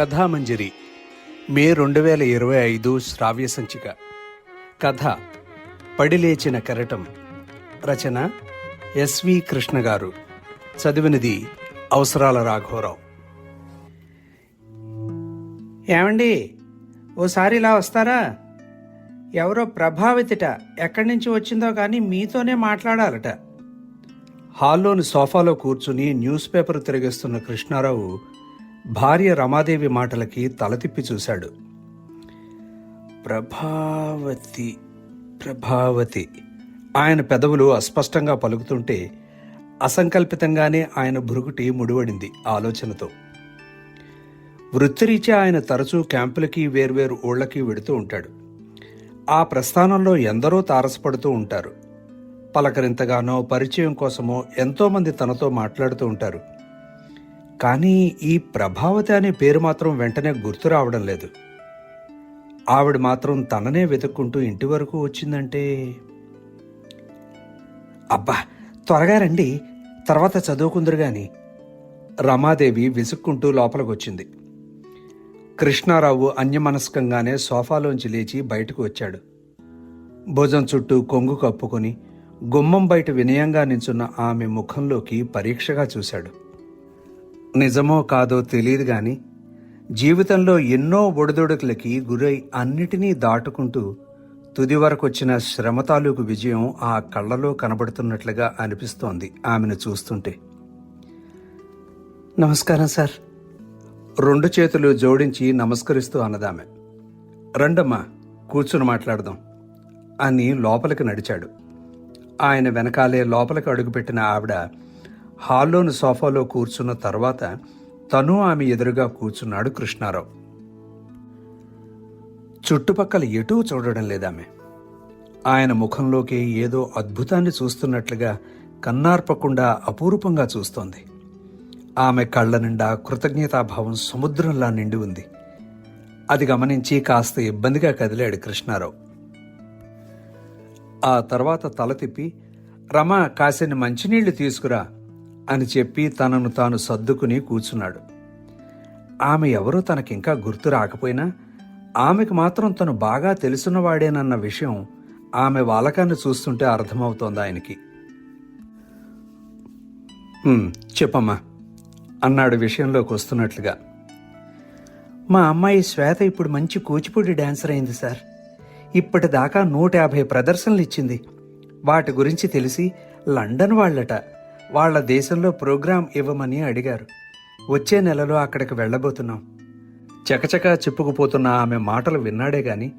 కథామంజరి. మే రెండు వేల ఇరవై ఐదు శ్రావ్య సంచిక. కథ పడిలేచిన కెరటం. రచన ఎస్వి కృష్ణ గారు చదివినది అవసరాల రాఘవరావు. ఏమండి? ఓసారి ఇలా వస్తారా? ఎవరో ప్రభావితిట ఎక్కడి నుంచి వచ్చిందో కానీ మీతోనే మాట్లాడాలట. హాల్లోని సోఫాలో కూర్చుని న్యూస్ పేపర్ తిరిగేస్తున్న కృష్ణారావు భార్య రమాదేవి మాటలకి తల తిప్పి చూశాడు. ప్రభావతి ప్రభావతి ఆయన పెదవులు అస్పష్టంగా పలుకుతుంటే అసంకల్పితంగానే ఆయన భృగుటి ముడివడింది ఆలోచనతో. వృత్తిరీత్యా ఆయన తరచూ క్యాంపులకి వేర్వేరు ఊళ్ళకి వెడుతూ ఉంటాడు. ఆ ప్రస్థానంలో ఎందరో తారసపడుతూ ఉంటారు. పలకరింతగానో పరిచయం కోసమో ఎంతోమంది తనతో మాట్లాడుతూ ఉంటారు. కానీ ఈ ప్రభావతి అనే పేరు మాత్రం వెంటనే గుర్తు రావడం లేదు. ఆవిడ మాత్రం తననే వెతుక్కుంటూ ఇంటి వరకు వచ్చిందంటే? అబ్బా త్వరగా రండి. తర్వాత చదువుకుందరు గాని. రమాదేవి విసుక్కుంటూ లోపలికొచ్చింది. కృష్ణారావు అన్యమనస్కంగానే సోఫాలోంచి లేచి బయటకు వచ్చాడు. భుజం చుట్టూ కొంగు కప్పుకొని గుమ్మం బయట వినయంగా నించున్న ఆమె ముఖంలోకి పరీక్షగా చూశాడు. నిజమో కాదో తెలియదు గాని జీవితంలో ఎన్నో ఒడిదొడుకులకి గురై అన్నిటినీ దాటుకుంటూ తుది వరకొచ్చిన శ్రమ తాలూకు విజయం ఆ కళ్ళలో కనబడుతున్నట్లుగా అనిపిస్తోంది ఆమెను చూస్తుంటే. నమస్కారం సార్. రెండు చేతులు జోడించి నమస్కరిస్తూ అన్నదామె. రండమ్మా కూర్చుని మాట్లాడదాం అని లోపలికి నడిచాడు. ఆయన వెనకాలే లోపలికి అడుగుపెట్టిన ఆవిడ హాల్లోని సోఫాలో కూర్చున్న తర్వాత తను ఆమె ఎదురుగా కూర్చున్నాడు కృష్ణారావు. చుట్టుపక్కల ఎటూ చూడడం లేదామె. ఆయన ముఖంలోకి ఏదో అద్భుతాన్ని చూస్తున్నట్లుగా కన్నార్పకుండా అపూర్వంగా చూస్తోంది. ఆమె కళ్ళ నిండా కృతజ్ఞతాభావం సముద్రంలా నిండి ఉంది. అది గమనించి కాస్త ఇబ్బందిగా కదిలాడు కృష్ణారావు. ఆ తర్వాత తల తిప్పి రమ కాసిని మంచినీళ్ళు తీసుకురా. అని చెప్పి తనను తాను సర్దుకుని కూర్చున్నాడు. ఆమె ఎవరో తనకింకా గుర్తు రాకపోయినా ఆమెకు మాత్రం తను బాగా తెలుసున్నవాడేనన్న విషయం ఆమె వాలకాన్ని చూస్తుంటే అర్థమవుతోంది ఆయనకి. చెప్పమ్మా అన్నాడు విషయంలోకి వస్తున్నట్లుగా. మా అమ్మాయి శ్వేత ఇప్పుడు మంచి కూచిపూడి డాన్సర్ అయింది సార్. ఇప్పటిదాకా నూట యాభై ప్రదర్శనలు ఇచ్చింది. వాటి గురించి తెలిసి లండన్ వాళ్ళట. వాళ్ళ దేశంలో ప్రోగ్రాం ఇవ్వమని అడిగారు. వచ్చే నెలలో అక్కడికి వెళ్ళబోతున్నాం. చకచకా చెప్పుకుపోతున్న ఆమె మాటలు విన్నాడే గాని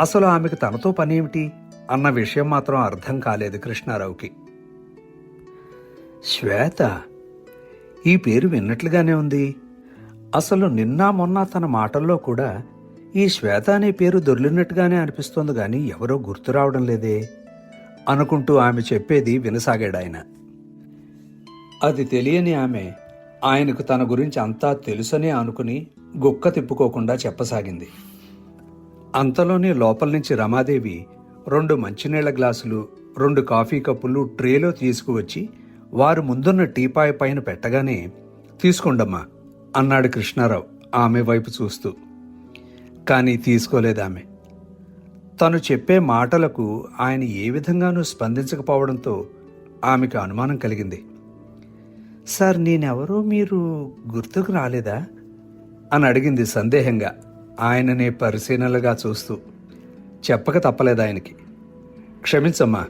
అసలు ఆమెకు తనతో పనేమిటి? అన్న విషయం మాత్రం అర్థం కాలేదు కృష్ణారావుకి. శ్వేత ఈ పేరు విన్నట్లుగానే ఉంది. అసలు నిన్న మొన్న తన మాటల్లో కూడా ఈ శ్వేత అనే పేరు దొర్లినట్టుగానే అనిపిస్తోంది కానీ ఎవరో గుర్తు రావడం లేదే. అనుకుంటూ ఆమె చెప్పేది వినసాగాడాయన. అది తెలియని ఆమె ఆయనకు తన గురించి అంతా తెలుసనే అనుకుని గుక్క తిప్పుకోకుండా చెప్పసాగింది. అంతలోనే లోపల నుంచి రమాదేవి రెండు మంచినీళ్ళ గ్లాసులు రెండు కాఫీ కప్పులు ట్రేలో తీసుకువచ్చి వారు ముందున్న టీపాయ్ పైన పెట్టగానే తీసుకోండమ్మా అన్నాడు కృష్ణారావు ఆమె వైపు చూస్తూ. కానీ తీసుకోలేదామె. తను చెప్పే మాటలకు ఆయన ఏ విధంగానూ స్పందించకపోవడంతో ఆమెకు అనుమానం కలిగింది. సార్ నేనెవరో మీరు గుర్తుకు రాలేదా? అని అడిగింది సందేహంగా ఆయననే పరిశీలనలుగా చూస్తూ. చెప్పక తప్పలేదు ఆయనకి. క్షమించమ్మా.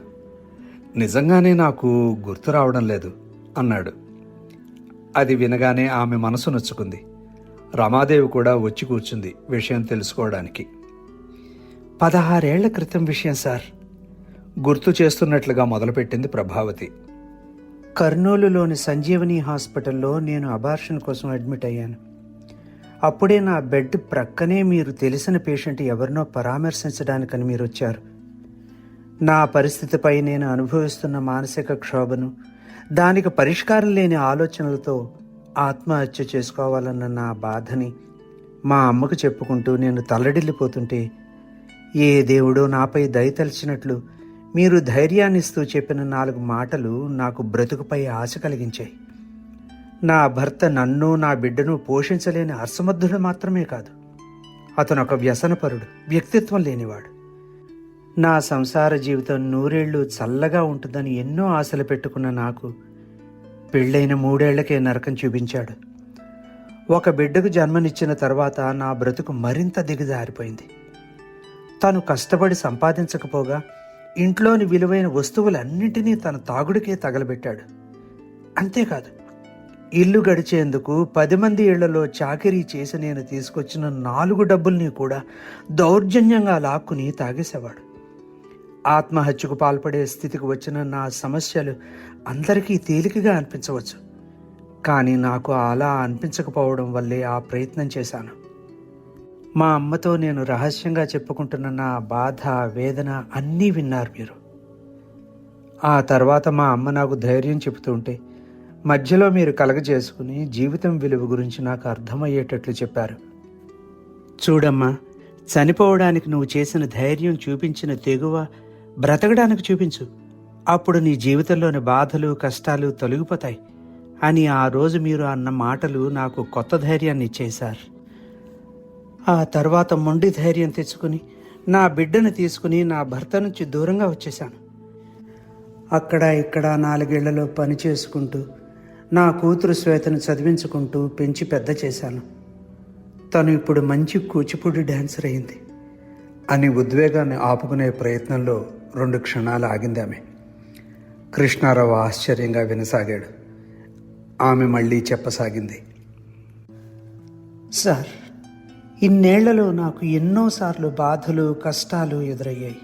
నిజంగానే నాకు గుర్తు రావడం లేదు అన్నాడు. అది వినగానే ఆమె మనసు నొచ్చుకుంది. రమాదేవి కూడా వచ్చి కూర్చుంది విషయం తెలుసుకోవడానికి. పదహారేళ్ళ క్రితం విషయం సార్. గుర్తు చేస్తున్నట్లుగా మొదలుపెట్టింది ప్రభావతి. కర్నూలులోని సంజీవని హాస్పిటల్లో నేను అబార్షన్ కోసం అడ్మిట్ అయ్యాను. అప్పుడే నా బెడ్ ప్రక్కనే మీరు తెలిసిన పేషెంట్ ఎవరినో పరామర్శించడానికని మీరు వచ్చారు నా పరిస్థితిపై నేను అనుభవిస్తున్న మానసిక క్షోభను దానికి పరిష్కారం లేని ఆలోచనలతో ఆత్మహత్య చేసుకోవాలన్న నా బాధని మా అమ్మకు చెప్పుకుంటూ నేను తల్లడిల్లిపోతుంటే ఏ దేవుడో నాపై దయతలిచినట్లు మీరు ధైర్యాన్నిస్తూ చెప్పిన నాలుగు మాటలు నాకు బ్రతుకుపై ఆశ కలిగించాయి. నా భర్త నన్ను నా బిడ్డను పోషించలేని అసమర్థుడు మాత్రమే కాదు. అతను ఒక వ్యసనపరుడు వ్యక్తిత్వం లేనివాడు. నా సంసార జీవితం నూరేళ్ళు చల్లగా ఉంటుందని ఎన్నో ఆశలు పెట్టుకున్న నాకు పెళ్ళైన మూడేళ్ళకే నరకం చూపించాడు. ఒక బిడ్డకు జన్మనిచ్చిన తర్వాత నా బ్రతుకు మరింత దిగజారిపోయింది. తను కష్టపడి సంపాదించకపోగా ఇంట్లోని విలువైన వస్తువులన్నింటినీ తన తాగుడికే తగలబెట్టాడు. అంతేకాదు ఇల్లు గడిచేందుకు పది మంది ఇళ్ళలో చాకరీ చేసి నేను తీసుకొచ్చిన నాలుగు డబ్బుల్ని కూడా దౌర్జన్యంగా లాక్కుని తాగేసేవాడు. ఆత్మహత్యకు పాల్పడే స్థితికి వచ్చిన నా సమస్యలు అందరికీ తేలికగా అనిపించవచ్చు. కానీ నాకు అలా అనిపించకపోవడం వల్లే ఆ ప్రయత్నం చేశాను. మా అమ్మతో నేను రహస్యంగా చెప్పుకుంటున్న నా బాధ వేదన అన్నీ విన్నారు మీరు. ఆ తర్వాత మా అమ్మ నాకు ధైర్యం చెబుతుంటే మధ్యలో మీరు కలగజేసుకుని జీవితం విలువ గురించి నాకు అర్థమయ్యేటట్లు చెప్పారు. చూడమ్మా చనిపోవడానికి నువ్వు చేసిన ధైర్యం చూపించిన తెగువ బ్రతకడానికి చూపించు. అప్పుడు నీ జీవితంలోని బాధలు కష్టాలు తొలగిపోతాయి అని ఆ రోజు మీరు అన్న మాటలు నాకు కొత్త ధైర్యాన్ని ఇచ్చేశారు. ఆ తర్వాత మొండి ధైర్యం తెచ్చుకుని నా బిడ్డను తీసుకుని నా భర్త నుంచి దూరంగా వచ్చేశాను. అక్కడ ఇక్కడ నాలుగేళ్ళలో పని చేసుకుంటూ నా కూతురు శ్వేతను చదివించుకుంటూ పెంచి పెద్ద చేశాను. తను ఇప్పుడు మంచి కూచిపూడి డాన్సర్ అయింది. అని ఉద్వేగాన్ని ఆపుకునే ప్రయత్నంలో రెండు క్షణాలు ఆగింది ఆమె. కృష్ణారావు ఆశ్చర్యంగా వినసాగాడు. ఆమె మళ్ళీ చెప్పసాగింది. సార్ ఇన్నేళ్ళలో నాకు ఎన్నోసార్లు బాధలు కష్టాలు ఎదురయ్యాయి.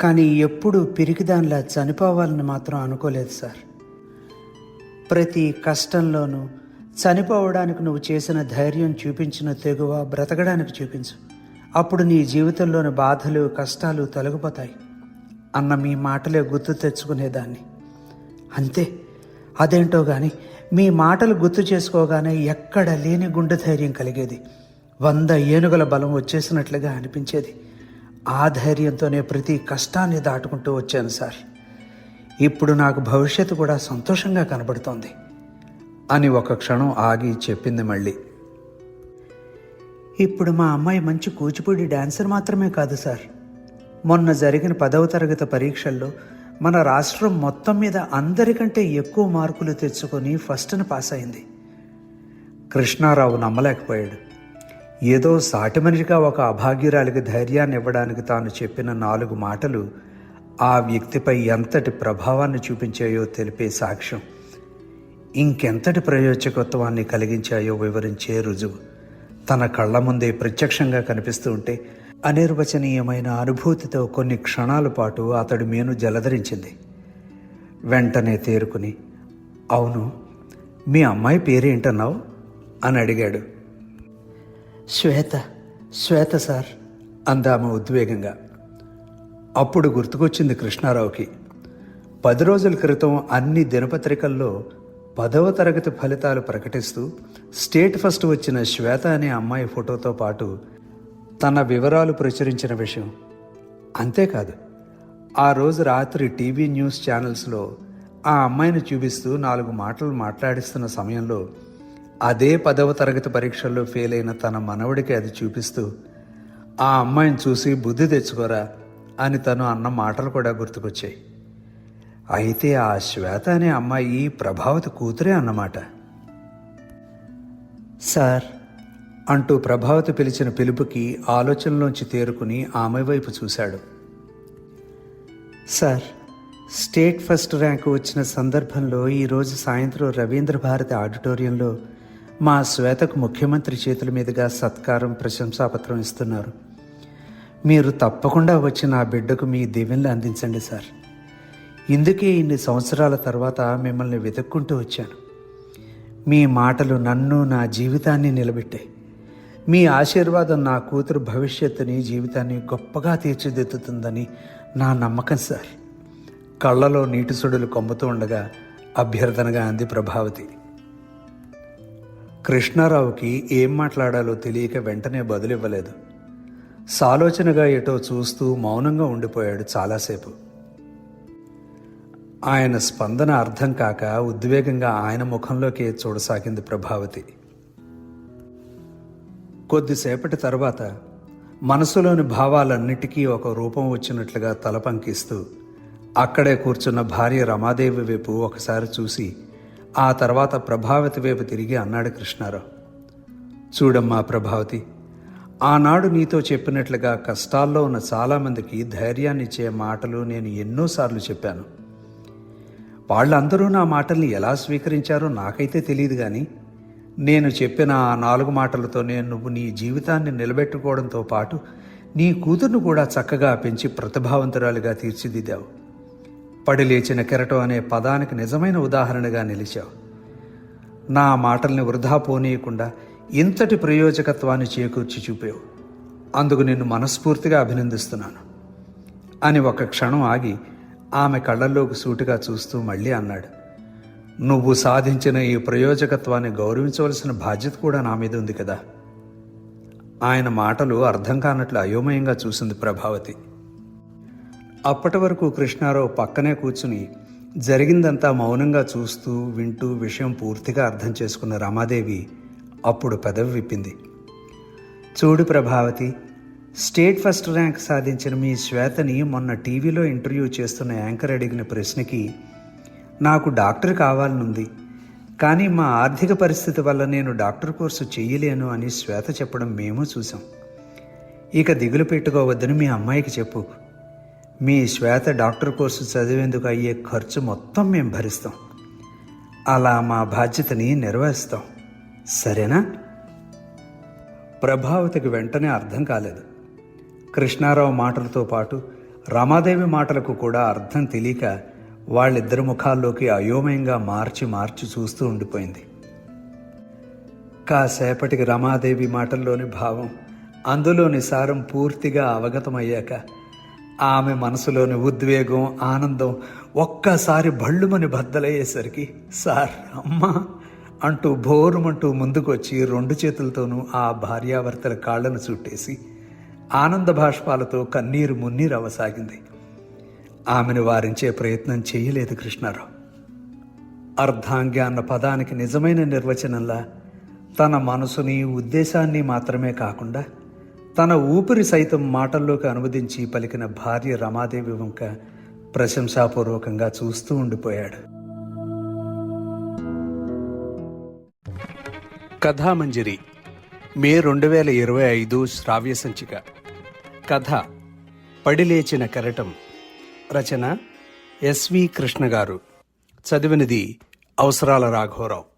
కానీ ఎప్పుడూ పిరికిదానిలా చనిపోవాలని మాత్రం అనుకోలేదు సార్. ప్రతి కష్టంలోనూ చనిపోవడానికి నువ్వు చేసిన ధైర్యం చూపించిన తెగువ బ్రతకడానికి చూపించు. అప్పుడు నీ జీవితంలోని బాధలు కష్టాలు తొలగిపోతాయి. అన్న మీ మాటలే గుర్తు తెచ్చుకునేదాన్ని. అంతే. అదేంటో కానీ మీ మాటలు గుర్తు చేసుకోగానే ఎక్కడ లేని గుండె ధైర్యం కలిగేది. వంద ఏనుగుల బలం వచ్చేసినట్లుగా అనిపించేది. ఆ ధైర్యంతోనే ప్రతి కష్టాన్ని దాటుకుంటూ వచ్చాను సార్. ఇప్పుడు నాకు భవిష్యత్తు కూడా సంతోషంగా కనబడుతోంది అని ఒక క్షణం ఆగి చెప్పింది మళ్ళీ. ఇప్పుడు మా అమ్మాయి మంచి కూచిపూడి డాన్సర్ మాత్రమే కాదు సార్. మొన్న జరిగిన పదవ తరగతి పరీక్షల్లో మన రాష్ట్రం మొత్తం మీద అందరికంటే ఎక్కువ మార్కులు తెచ్చుకొని ఫస్ట్ను పాస్ అయింది. కృష్ణారావు నమ్మలేకపోయాడు. ఏదో సాటి మనిషిగా ఒక అభాగ్యురాలికి ధైర్యాన్ని ఇవ్వడానికి తాను చెప్పిన నాలుగు మాటలు ఆ వ్యక్తిపై ఎంతటి ప్రభావాన్ని చూపించాయో తెలిపే సాక్ష్యం. ఇంకెంతటి ప్రయోజకత్వాన్ని కలిగించాయో వివరించే రుజువు. తన కళ్ళ ముందే ప్రత్యక్షంగా కనిపిస్తూ ఉంటే అనిర్వచనీయమైన అనుభూతితో కొన్ని క్షణాల పాటు అతడి మేను జలధరించింది. వెంటనే తేరుకుని అవును మీ అమ్మాయి పేరేంటన్నావు? అని అడిగాడు. శ్వేత శ్వేత సార్. అందామె ఉద్వేగంగా. అప్పుడు గుర్తుకొచ్చింది కృష్ణారావుకి. పది రోజుల క్రితం అన్ని దినపత్రికల్లో పదవ తరగతి ఫలితాలు ప్రకటిస్తూ స్టేట్ ఫస్ట్ వచ్చిన శ్వేత అనే అమ్మాయి ఫోటోతో పాటు తన వివరాలు ప్రచురించిన విషయం. అంతేకాదు ఆ రోజు రాత్రి టీవీ న్యూస్ ఛానల్స్లో ఆ అమ్మాయిని చూపిస్తూ నాలుగు మాటలు మాట్లాడిస్తున్న సమయంలో అదే పదవ తరగతి పరీక్షల్లో ఫెయిల్ అయిన తన మనవడికి అది చూపిస్తూ ఆ అమ్మాయిని చూసి బుద్ధి తెచ్చుకోరా అని తను అన్న మాటలు కూడా గుర్తుకొచ్చాయి. అయితే ఆ శ్వేత అనే అమ్మాయి ప్రభావతి కూతురే అన్నమాట. సార్ అంటూ ప్రభావతి పిలిచిన పిలుపుకి ఆలోచనలోంచి తేరుకుని ఆమె వైపు చూశాడు. సార్ స్టేట్ ఫస్ట్ ర్యాంకు వచ్చిన సందర్భంలో ఈరోజు సాయంత్రం రవీంద్ర భారతి ఆడిటోరియంలో మా శ్వేతకు ముఖ్యమంత్రి చేతుల మీదుగా సత్కారం ప్రశంసాపత్రం ఇస్తున్నారు. మీరు తప్పకుండా వచ్చి నా బిడ్డకు మీ దీవెనలు అందించండి సార్. ఇందుకే ఇన్ని సంవత్సరాల తర్వాత మిమ్మల్ని వెతుక్కుంటూ వచ్చాను. మీ మాటలు నన్ను నా జీవితాన్ని నిలబెట్టాయి. మీ ఆశీర్వాదం నా కూతురు భవిష్యత్తుని జీవితాన్ని గొప్పగా తీర్చిదిద్దుతుందని నా నమ్మకం సార్. కళ్ళలో నీటి సుడులు కొమ్ముతూ ఉండగా అభ్యర్థనగా అంది ప్రభావతి. కృష్ణారావుకి ఏం మాట్లాడాలో తెలియక వెంటనే బదులివ్వలేదు. సాలోచనగా ఎటో చూస్తూ మౌనంగా ఉండిపోయాడు చాలాసేపు. ఆయన స్పందన అర్థం కాక ఉద్వేగంగా ఆయన ముఖంలోకి చూడసాగింది ప్రభావతి. కొద్దిసేపటి తర్వాత మనసులోని భావాలన్నిటికీ ఒక రూపం వచ్చినట్లుగా తలపంకిస్తూ అక్కడే కూర్చున్న భార్య రమాదేవి వైపు ఒకసారి చూసి ఆ తర్వాత ప్రభావతి వైపు తిరిగి అన్నాడు కృష్ణారావు. చూడమ్మా ప్రభావతి ఆనాడు నీతో చెప్పినట్లుగా కష్టాల్లో ఉన్న చాలామందికి ధైర్యాన్నిచ్చే మాటలు నేను ఎన్నోసార్లు చెప్పాను. వాళ్ళందరూ నా మాటల్ని ఎలా స్వీకరించారో నాకైతే తెలియదు కానీ నేను చెప్పిన ఆ నాలుగు మాటలతోనే నువ్వు నీ జీవితాన్ని నిలబెట్టుకోవడంతో పాటు నీ కూతుర్ను కూడా చక్కగా పెంచి ప్రతిభావంతురాలుగా తీర్చిదిద్దావు. పడి లేచిన కెరటం అనే పదానికి నిజమైన ఉదాహరణగా నిలిచావు. నా మాటల్ని వృధా పోనీయకుండా ఇంతటి ప్రయోజకత్వాన్ని చేకూర్చి చూపావు. అందుకు నిన్ను మనస్ఫూర్తిగా అభినందిస్తున్నాను. అని ఒక క్షణం ఆగి ఆమె కళ్ళల్లోకి సూటిగా చూస్తూ మళ్ళీ అన్నాడు. నువ్వు సాధించిన ఈ ప్రయోజకత్వాన్ని గౌరవించవలసిన బాధ్యత కూడా నా మీద ఉంది కదా. ఆయన మాటలు అర్థం కానట్లు అయోమయంగా చూసింది ప్రభావతి. అప్పటి వరకు కృష్ణారావు పక్కనే కూర్చుని జరిగిందంతా మౌనంగా చూస్తూ వింటూ విషయం పూర్తిగా అర్థం చేసుకున్న రమాదేవి అప్పుడు పెదవి విప్పింది. చూడు ప్రభావతి స్టేట్ ఫస్ట్ ర్యాంక్ సాధించిన మీ శ్వేతని మొన్న టీవీలో ఇంటర్వ్యూ చేస్తున్న యాంకర్ అడిగిన ప్రశ్నకి నాకు డాక్టర్ కావాలనుంది. కానీ మా ఆర్థిక పరిస్థితి వల్ల నేను డాక్టర్ కోర్సు చెయ్యలేను అని శ్వేత చెప్పడం మేము చూసాం ఇక దిగులు పెట్టుకోవద్దని మీ అమ్మాయికి చెప్పు. మీ శ్వేత డాక్టర్ కోర్సు చదివేందుకు అయ్యే ఖర్చు మొత్తం మేము భరిస్తాం. అలా మా బాధ్యతని నిర్వహిస్తాం సరేనా? ప్రభావతికి వెంటనే అర్థం కాలేదు. కృష్ణారావు మాటలతో పాటు రమాదేవి మాటలకు కూడా అర్థం తెలియక వాళ్ళిద్దరి ముఖాల్లోకి అయోమయంగా మార్చి మార్చి చూస్తూ ఉండిపోయింది. కాసేపటికి రమాదేవి మాటల్లోని భావం అందులోని సారం పూర్తిగా అవగతమయ్యాక ఆమె మనసులోని ఉద్వేగం ఆనందం ఒక్కసారి భళ్ళుమని బద్దలయ్యేసరికి సార్ అమ్మా అంటూ భోరుమంటూ ముందుకొచ్చి రెండు చేతులతోనూ ఆ భార్యాభర్తల కాళ్ళను చుట్టేసి ఆనంద భాష్పాలతో కన్నీరు మున్నీరు అవసాగింది ఆమెను వారించే ప్రయత్నం చేయలేదు కృష్ణారావు. అర్ధాంగ అన్న పదానికి నిజమైన నిర్వచనంలా తన మనసుని ఉద్దేశాన్ని మాత్రమే కాకుండా తన ఊపిరి సైతం మాటల్లోకి అనువదించి పలికిన భార్య రమాదేవి వంక ప్రశంసాపూర్వకంగా చూస్తూ ఉండిపోయాడు. కథామంజరి మే రెండు వేల ఇరవై ఐదు శ్రావ్య సంచిక. కథ పడిలేచిన కరటం. రచన ఎస్వి కృష్ణ గారు చదివినది అవసరాల రాఘవరావు